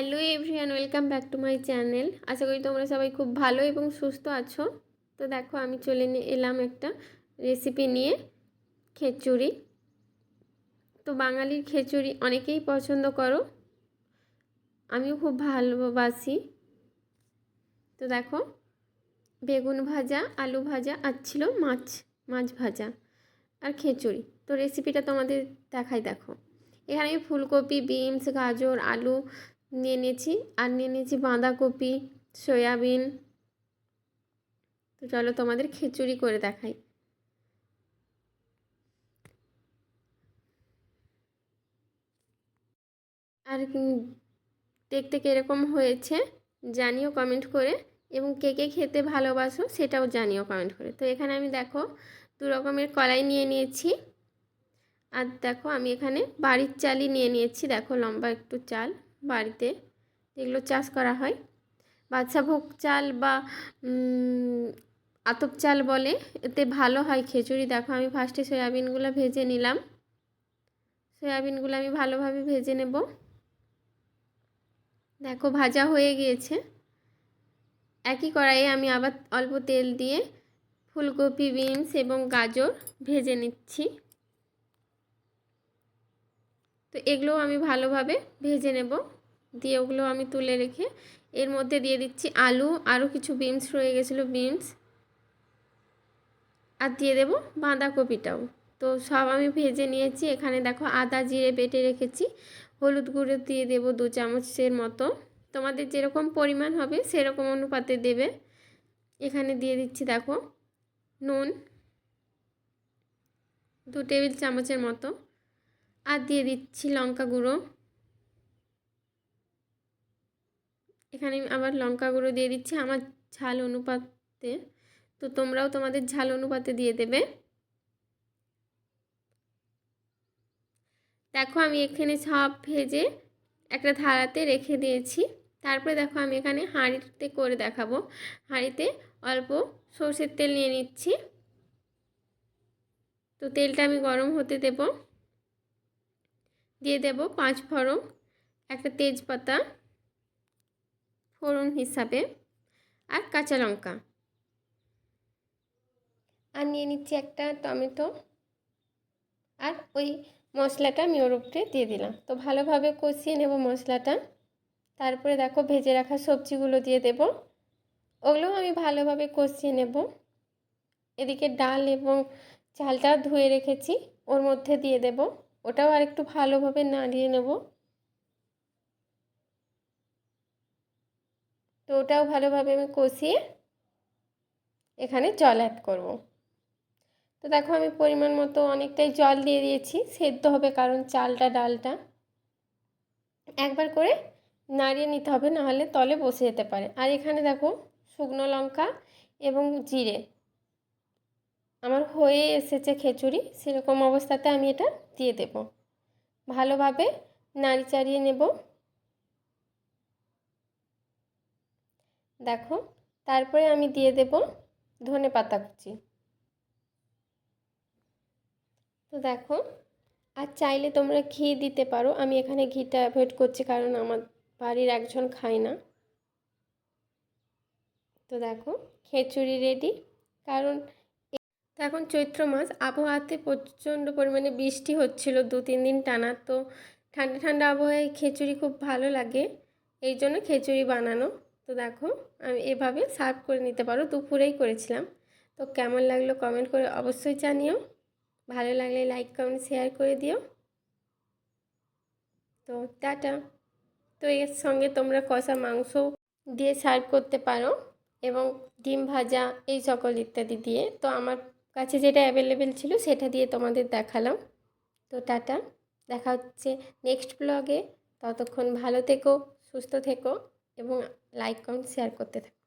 Hello everyone welcome back to my channel আশা করি তোমরা সবাই খুব ভালো এবং সুস্থ আছো। তো দেখো, আমি চলে এলাম একটা রেসিপি নিয়ে, খিচুড়ি। তো বাঙালির খিচুড়ি অনেকেই পছন্দ করো। আমিও খুব ভালোবাসি। তো দেখো, বেগুন ভাজা, আলু ভাজা, আর ছিল মাছ মাছ ভাজা আর খিচুড়ি। তো রেসিপিটা তোমাদের দেখাই দেখো। এখানে ফুলকপি, বিনস, গাজর, আলু নিয়ে নিয়েছি। আর নিয়ে নিয়েছি বাঁধাকপি, সয়াবিন। তো চলো তোমাদের খিচুড়ি করে দেখাই। আর দেখতে কীরকম হয়েছে জানিও কমেন্ট করে। এবং কে কে খেতে ভালোবাসো সেটাও জানিও কমেন্ট করে। তো এখানে আমি দেখো দু রকমের কড়াই নিয়ে নিয়েছি। আর দেখো আমি এখানে বাড়ির চালই নিয়ে নিয়েছি। দেখো লম্বা একটু চাল। বাড়িতে, যেগুলো চাষ করা হয়। বাদশাভোগ চাল বা আতপ চাল বলে, এতে ভালো হয় খিচুড়ি। দেখো আমি ফার্স্টে সয়াবিনগুলো ভেজে নিলাম। সয়াবিনগুলো আমি ভালোভাবে ভেজে নেব। দেখো ভাজা হয়ে গিয়েছে। একই কড়াইয়ে আমি আবার অল্প তেল দিয়ে ফুলকপি, বিনস এবং গাজর ভেজে নিচ্ছি। তো এগুলোও আমি ভালোভাবে ভেজে নেব। দিয়ে ওগুলো আমি তুলে রেখে এর মধ্যে দিয়ে দিচ্ছি আলু, আরও কিছু বিনস রয়ে গেছিল বিনস আর দিয়ে দেব বাঁধাকপিটাও। তো সব আমি ভেজে নিয়েছি, এখানে দেখো আদা জিরে বেটে রেখেছি। হলুদ গুঁড়ো দিয়ে দেব দু চামচের মতো। তোমাদের যেরকম পরিমাণ হবে সেরকম অনুপাতে দেবে। এখানে দিয়ে দিচ্ছি দেখো নুন দু টেবিল চামচের মতো। আর দিয়ে দিচ্ছি লঙ্কা গুঁড়ো। এখানে আবার লঙ্কা গুঁড়ো দিয়ে দিচ্ছি আমার ঝাল অনুপাতে। তো তোমরাও তোমাদের ঝাল অনুপাতে দিয়ে দেবে। দেখো আমি এখানে সব ভেজে একটা থালাতে রেখে দিয়েছি। তারপরে দেখো আমি এখানে হাঁড়িতে করে দেখাবো। হাঁড়িতে অল্প সর্ষের তেল নিয়ে নিচ্ছি। তো তেলটা আমি গরম হতে দেব। দিয়ে দেব পাঁচ ফোড়ন, একটা তেজপাতা ফোড়ন হিসাবে আর কাঁচা লঙ্কা। আর নিয়ে নিচ্ছি একটা টমেটো আর ওই মশলাটা আমি ওর উপরে দিয়ে দিলাম। তো ভালোভাবে কষিয়ে নেব মশলাটা। তারপরে দেখো ভেজে রাখা সবজিগুলো দিয়ে দেব। ওগুলোও আমি ভালোভাবে কষিয়ে নেব। এদিকে ডাল এবং চালটা ধুয়ে রেখেছি, ওর মধ্যে দিয়ে দেব। ওটাও আর একটু ভালোভাবে নাড়িয়ে নেব। তো ওটাও ভালোভাবে আমি কষিয়ে এখানে জল অ্যাড করব। তো দেখো আমি পরিমাণ মতো অনেকটাই জল দিয়ে দিয়েছি, সেদ্ধ হবে কারণ চালটা, ডালটা। একবার করে নাড়িয়ে নিতে হবে, নাহলে তলে বসে যেতে পারে। আর এখানে দেখো শুকনো লঙ্কা এবং জিরে আমার হয়ে এসেছে খিচুড়ি, সেরকম অবস্থাতে আমি এটা দিয়ে দেব। ভালোভাবে নাড়ি চাড়িয়ে নেব। দেখো, তারপরে আমি দিয়ে দেব ধনে পাতা কুচি। তো দেখো, আর চাইলে তোমরা ঘি দিতে পারো। আমি এখানে ঘিটা অ্যাভয়েড করছি কারণ আমার বাড়ির একজন খায় না। তো দেখো, খিচুড়ি রেডি কারণ এখন চৈত্র মাস আবহাওয়াতে প্রচণ্ড পরিমাণে বৃষ্টি হচ্ছিল দু, তিন দিন টানা। তো ঠান্ডা ঠান্ডা আবহাওয়ায় খিচুড়ি খুব ভালো লাগে, এই জন্য খিচুড়ি বানানো। তো দেখো, আমি এভাবে সার্ভ করে নিতে পারো, দুপুরেই করেছিলাম। তো কেমন লাগল কমেন্ট করে অবশ্যই জানিও। ভালো লাগলে লাইক কমেন্ট শেয়ার করে দিও। তো টাটা। তো এর সঙ্গে তোমরা কষা মাংস দিয়ে সার্ভ করতে পারো এবং ডিম ভাজা এই সকল ইত্যাদি দিয়ে। তো আমার কাছে যেটা অ্যাভেলেবেল ছিল সেটা দিয়ে তোমাদের দেখালাম। তো টাটা, দেখা হচ্ছে নেক্সট ব্লগে ততক্ষণ ভালো থেকো, সুস্থ থেকো এবং লাইক কমেন্ট শেয়ার করতে থাকো।